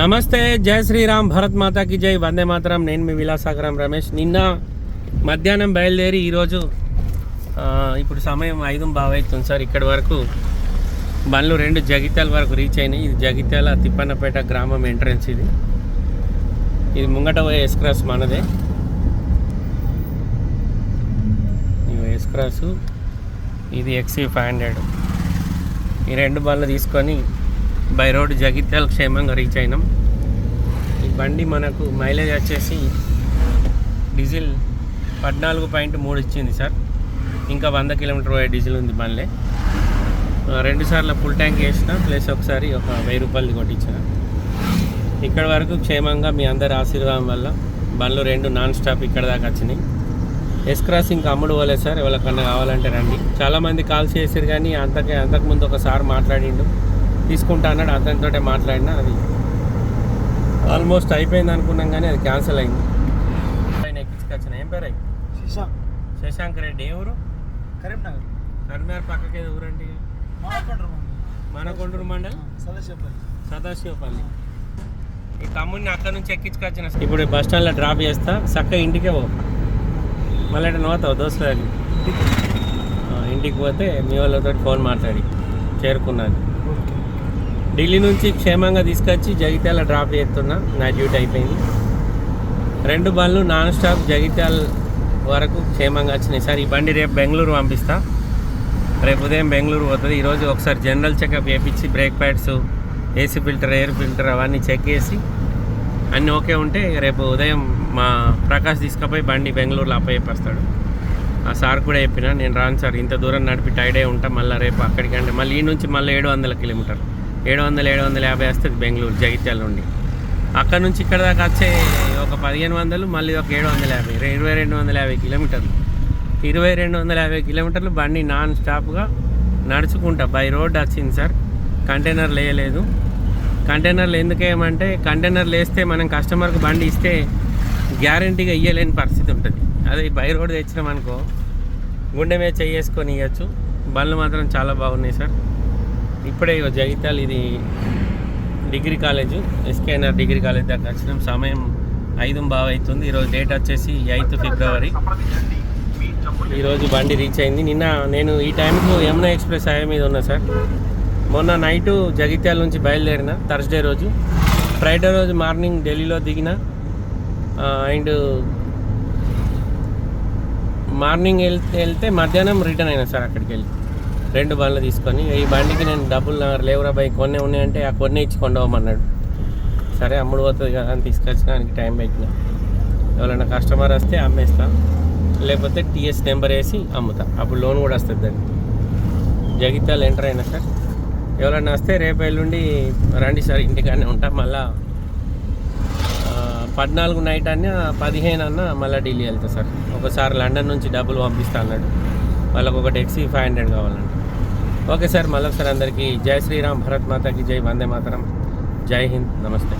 నమస్తే జై శ్రీరామ్ భరత్ మాతాకి జై వందే మాతరం. నేను మీ విలాసాగరం రమేష్. నిన్న మధ్యాహ్నం బయలుదేరి ఈరోజు ఇప్పుడు సమయం ఐదు బాగా సార్. ఇక్కడి వరకు బండ్లు రెండు జగిత్యాల వరకు రీచ్ అయినాయి. ఇది జగిత్యాల తిప్పన్నపేట గ్రామం ఎంట్రన్స్ ఇది. ఇది ముంగట పోయే ఎస్క్రాస్ మనదే. ఎస్క్రాసు ఇది ఎక్సీ ఫైవ్ హండ్రెడ్ ఈ రెండు బండ్లు తీసుకొని బై రోడ్ జగిత్యాల క్షేమంగా రీచ్ అయినాం ఈ బండి మనకు మైలేజ్ వచ్చేసి డీజిల్ పద్నాలుగు పాయింట్ మూడు ఇచ్చింది సార్. ఇంకా వంద కిలోమీటర్ పోయే డీజిల్ ఉంది బండ్లే. రెండు సార్లు ఫుల్ ట్యాంక్ వేసిన ప్లస్ ఒకసారి ఒక వెయ్యి రూపాయలు కొట్టించిన. ఇక్కడ వరకు క్షేమంగా మీ అందరి ఆశీర్వాదం వల్ల బండ్లు రెండు నాన్ స్టాప్ ఇక్కడ దాకా వచ్చినాయి. ఎస్ క్రాస్ ఇంకా అమ్ముడు పోలేదు సార్ ఎవరికన్నా కావాలంటే రండి. చాలామంది కాల్ చేసారు కానీ అంతకే అంతకుముందు ఒకసారి మాట్లాడిండు. తీసుకుంటా అన్నాడు. అతనితోటే మాట్లాడినా అది ఆల్మోస్ట్ అయిపోయింది అనుకున్నాం కానీ అది క్యాన్సిల్ అయింది. ఆయన ఎక్కించుకొచ్చిన. ఏం పేరు శశాంక్. శశాంక్ రెడ్డి. ఏ ఊరు? కరీంనగర్. కరీంనగర్ పక్కకి ఏదో ఊరండి మనకొండూరు మండల్. సదస్యపల్లి సదాశివపల్లి. ఈ తమ్ముడిని అక్కడ నుంచి ఎక్కించుకొచ్చిన ఇప్పుడు బస్ స్టాండ్లో డ్రాప్ చేస్తా. చక్కగా ఇంటికే పో. మళ్ళీ దగ్గరికి ఆ, ఇంటికి పోతే మీ వాళ్ళతో ఫోన్ మాట్లాడి. చేరుకున్నాను. ఢిల్లీ నుంచి క్షేమంగా తీసుకొచ్చి జగిత్యాల డ్రాప్ చేస్తున్నా. నా డ్యూటీ అయిపోయింది. రెండు బండ్లు నాన్ స్టాప్ జగిత్యాల వరకు క్షేమంగా వచ్చినాయి. సార్ ఈ బండి రేపు బెంగళూరు పంపిస్తా. రేపు ఉదయం బెంగళూరు పోతుంది. ఈరోజు ఒకసారి జనరల్ చెకప్ చేయించి brake pads AC filter air filter అవన్నీ చెక్ చేసి అన్నీ ఓకే ఉంటే రేపు ఉదయం మా ప్రకాష్ తీసుకుపోయి బండి బెంగళూరులో అప్పచెప్పేస్తాడు ఆ సార్ కూడా చెప్పిన నేను రాను సార్ ఇంత దూరం నడిపి టైడే ఉంటా మళ్ళీ రేపు అక్కడికి అంటే మళ్ళీ ఈ నుంచి మళ్ళీ ఏడు వందల కిలోమీటర్ ఏడు వందల ఏడు వందల యాభై వస్తుంది బెంగళూరు జగిత్యాల నుండి అక్కడ నుంచి ఇక్కడ దాకా వచ్చే ఒక పదిహేను వందలు మళ్ళీ ఒక ఏడు వందల యాభై ఇరవై రెండు వందల యాభై కిలోమీటర్లు. ఇరవై రెండు వందల యాభై కిలోమీటర్లు బండి నాన్ స్టాప్గా నడుచుకుంటా బై రోడ్ వచ్చింది సార్. కంటైనర్ లేయలేదు కంటైనర్లు ఎందుకేమంటే కంటైనర్లు వేస్తే మనం కస్టమర్కి బండి ఇస్తే గ్యారంటీగా ఇయ్యలేని పరిస్థితి ఉంటుంది. అదే బై రోడ్ తెచ్చినాం అనుకో గుండె మీద చేసుకొని ఇవ్వచ్చు బండ్లు మాత్రం చాలా బాగున్నాయి సార్. ఇప్పుడే జగిత్యాల ఇది degree college SKNR degree college దగ్గర వచ్చినాం. సమయం ఐదు బాగా అవుతుంది. ఈరోజు డేట్ వచ్చేసి ఎయిత్ ఫిబ్రవరి. ఈరోజు బండి రీచ్ అయింది. నిన్న నేను ఈ టైంకు యమునా ఎక్స్ప్రెస్ హైవే మీద ఉన్నా సార్. మొన్న నైటు జగిత్యాల నుంచి బయలుదేరిన థర్స్డే రోజు. ఫ్రైడే రోజు మార్నింగ్ ఢిల్లీలో దిగిన అండ్ మార్నింగ్ వెళ్తే వెళ్తే మధ్యాహ్నం రిటర్న్ అయినా సార్ అక్కడికి వెళ్ళి. రెండు బండ్లు తీసుకొని ఈ బండికి నేను డబ్బులు లేవురా బై కొన్నే ఉన్నాయంటే ఆ కొన్నే ఇచ్చి కొండవమన్నాడు సరే అమ్ముడు పోతుంది కదా అని తీసుకొచ్చడానికి టైం పెట్టిన ఎవరైనా కస్టమర్ వస్తే అమ్మేస్తా. లేకపోతే టీఎస్ నెంబర్ వేసి అమ్ముతా. అప్పుడు లోన్ కూడా వస్తుంది దానికి. జగిత్యాలు ఎంటర్ అయినా సార్. ఎవరైనా వస్తే రేపు ఎల్లుండి రండి సార్ ఇంటికాడనే ఉంటా. మళ్ళా పద్నాలుగు నైట్ అన్న పదిహేను అన్న మళ్ళీ ఢిల్లీ వెళ్తా సార్. ఒకసారి లండన్ నుంచి డబ్బులు పంపిస్తా అన్నాడు. వాళ్ళకు ఒకటి టెక్సీ ఫైవ్ హండ్రెడ్ కావాలండి ఓకే సార్ మళ్ళీ ఒకసారి అందరికీ జై శ్రీరామ్ భరత్ మాతాకి జై వందే మాతరం జై హింద్ నమస్తే